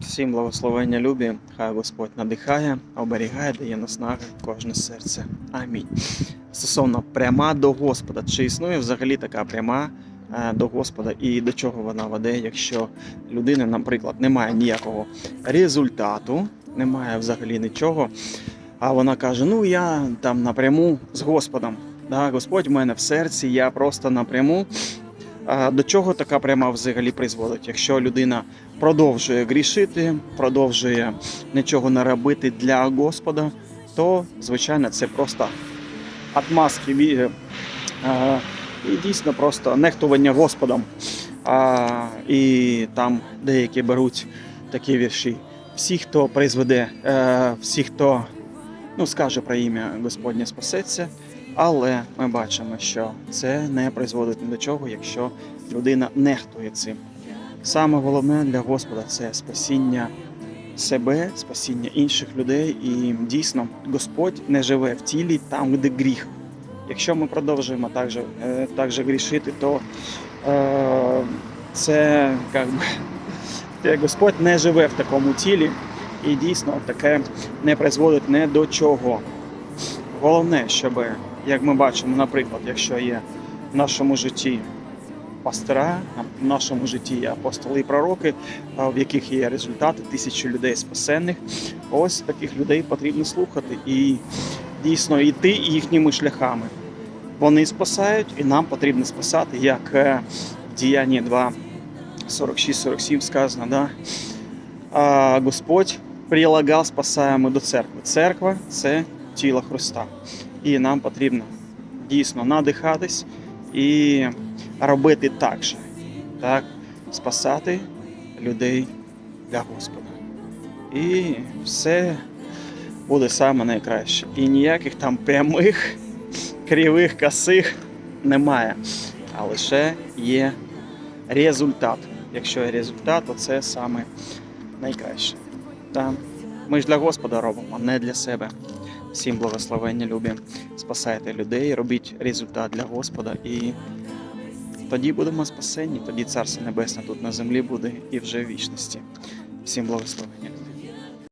Всім благословення любі, хай Господь надихає, оберігає, дає наснаги кожне серце. Амінь. Стосовно пряма до Господа, чи існує взагалі така пряма е, до Господа і до чого вона веде, якщо людина, наприклад, не має ніякого результату, немає взагалі нічого, а вона каже: Ну я там напряму з Господом. Да, Господь в мене в серці, я просто напряму. До чого така пряма взагалі призводить? Якщо людина продовжує грішити, продовжує нічого не робити для Господа, то звичайно це просто отмазки ві- е, і дійсно просто нехтування Господом. І там деякі беруть такі вірші. Всі, хто призведе, е, всі, хто ну, скаже про ім'я Господнє спасеться, але ми бачимо, що це не призводить ні до чого, якщо людина нехтує цим. Саме головне для Господа це спасіння себе, спасіння інших людей. І дійсно Господь не живе в тілі там, де гріх. Якщо ми продовжуємо так же, е, грішити, то е, це як би, Господь не живе в такому тілі, і дійсно таке не призводить не до чого. Головне, щоб, як ми бачимо, наприклад, якщо є в нашому житті пастора, в нашому житті є апостоли і пророки, в яких є результати, тисячі людей спасенних. Ось таких людей потрібно слухати і дійсно йти їхніми шляхами. Вони спасають, і нам потрібно спасати, як е, в діянні 2, 46-47 сказано, да? а, Господь прилагав спасаємо до церкви. Церква це тіло Христа. І нам потрібно дійсно надихатись і робити так же, так? спасати людей для Господа. І все буде саме найкраще. І ніяких там прямих, кривих, косих немає. А лише є результат. Якщо є результат, то це саме найкраще. Так? Ми ж для Господа робимо, а не для себе. Всім благословення любі. Спасайте людей, робіть результат для Господа і тоді будемо спасені, тоді Царство Небесне тут на землі буде і вже в вічності. Всім благословення.